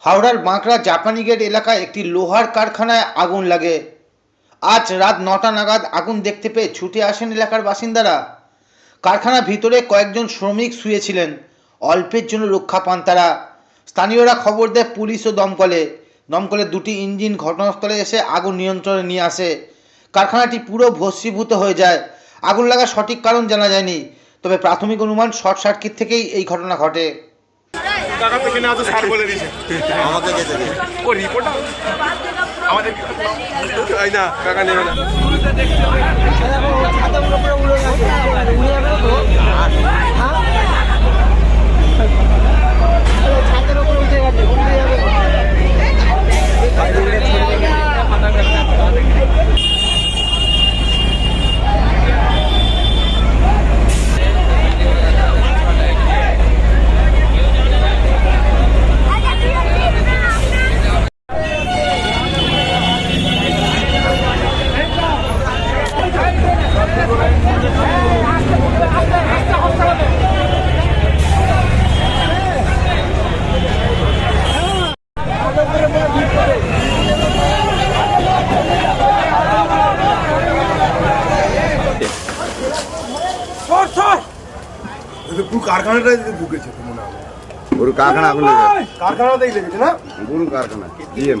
হাওড়ার বাঁকড়া জাপানি গেট এলাকায় একটি লোহার কারখানায় আগুন লাগে। আজ রাত নটা নাগাদ আগুন দেখতে পেয়ে ছুটে আসেন এলাকার বাসিন্দারা। কারখানার ভিতরে কয়েকজন শ্রমিক শুয়েছিলেন। অল্পের জন্য রক্ষা পান তারা। স্থানীয়রা খবর দেয় পুলিশ ও দমকলে। দমকলে দুটি ইঞ্জিন ঘটনাস্থলে এসে আগুন নিয়ন্ত্রণে নিয়ে আসে। কারখানাটি পুরো ভস্মীভূত হয়ে যায়। আগুন লাগার সঠিক কারণ জানা যায়নি। তবে প্রাথমিক অনুমান শর্ট সার্কিট থেকেই এই ঘটনা ঘটে। টাকা থেকে নেওয়া তো স্যার বলে দিয়েছে। আমাকে যেতে দিন ও রিপোর্ট আমাদের তাই না কাকা নেবে না। পুরো কারখানাটাই ঢুকেছে তো মনে হয়। পুরো কারখানা আগুন লেগে কারখানাতেই লেগেছে না? পুরো কারখানা জিএম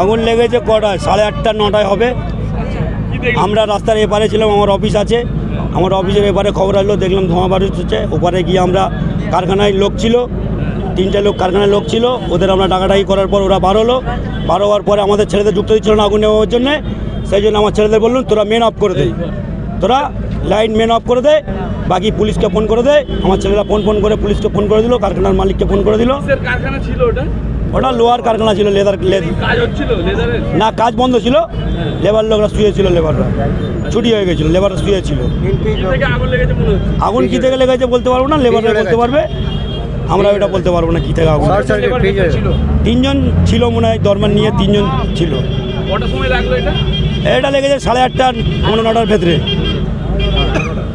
আগুন লেগেছে কটায় সাড়ে আটটা, নটায় হবে। আমরা রাস্তার এপারে ছিলাম, আমার অফিস আছে। আমার অফিসের এপারে খবর আসলো, দেখলাম ধোঁয়া বাড়ি হচ্ছে। ওপারে গিয়ে আমরা কারখানায় লোক ছিল, তিনটে লোক কারখানায় লোক ছিল। ওদের আমরা ডাকাডাকি করার পর ওরা বার হলো। বার হওয়ার পরে আমাদের ছেলেদের যুক্ত দিচ্ছিল না আগুন নেওয়ার জন্যে। সেই জন্য আমার ছেলেদের বললুন তোরা মেন অফ করে দে। তোরা লাইন মেন অফ করে দে, বাকি পুলিশকে ফোন করে দে। আমার ছেলেরা ফোন ফোন করে, পুলিশকে ফোন করে দিল, কারখানার মালিককে ফোন করে দিল। কারখানা ছিল ওটা? ওটা লোহার কারখানা ছিল লেদার না কাজ বন্ধ ছিল। লেবার লোকরা শুয়েছিল লেবাররা ছুটি হয়ে গেছিল লেবাররা শুয়েছিল। কি থেকে আগুন মনে কী থেকে লেগেছে বলতে পারব না লেবাররা বলতে পারবে। আমরা এটা বলতে পারব না কী থেকে আগুন ছিল। তিনজন ছিল মনে হয় দরমান নিয়ে তিনজন ছিল। এটা? এটা লেগেছে সাড়ে আটটা পনেরো নটার ভেতরে বলছি কে- কেউ কি আহত আহত হয়নি তো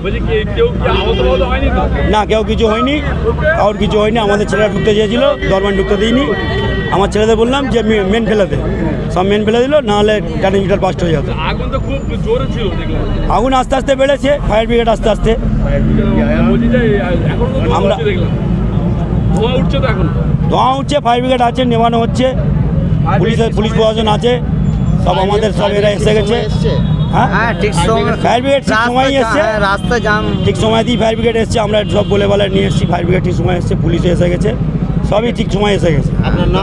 না কেউ কিছু হয়নি। আর কিছু হয়নি আমাদের ছেলেরা ঢুকতে চেয়েছিল দরমান ঢুকতে দিইনি। আমার ছেলেদের বললাম যে মেন ফেলে দে। সব মেন ফেলে দিল নাহলে ট্রান্সমিটার পাস্ট হয়ে যেত। আগুন তো খুব জোরে ছিল আগুন আস্তে আস্তে বেড়েছে ফায়ার ব্রিগেড আস্তে আস্তে। আমরা- ধোঁয়া উঠছে তো এখন? ধোঁয়া উঠছে ফায়ার ব্রিগেড আছে নেওয়ানো হচ্ছে। পুলিশের পুলিশ প্রশাসন আছে। সব আমাদের সব এরা এসে গেছে। হ্যাঁ? হ্যাঁ ঠিক সময় ফায়ার ব্রিগেড ঠিক সময় এসছে? রাস্তা- রাস্তা জাম ঠিক সময় দিয়ে ফায়ার ব্রিগেড এসছে আমরা সব বলে বলে নিয়ে এসেছি ফায়ার ব্রিগেড ঠিক সময় এসছে পুলিশ এসে গেছে সবই ঠিক সময় এসে গেছে। আপনার নাম?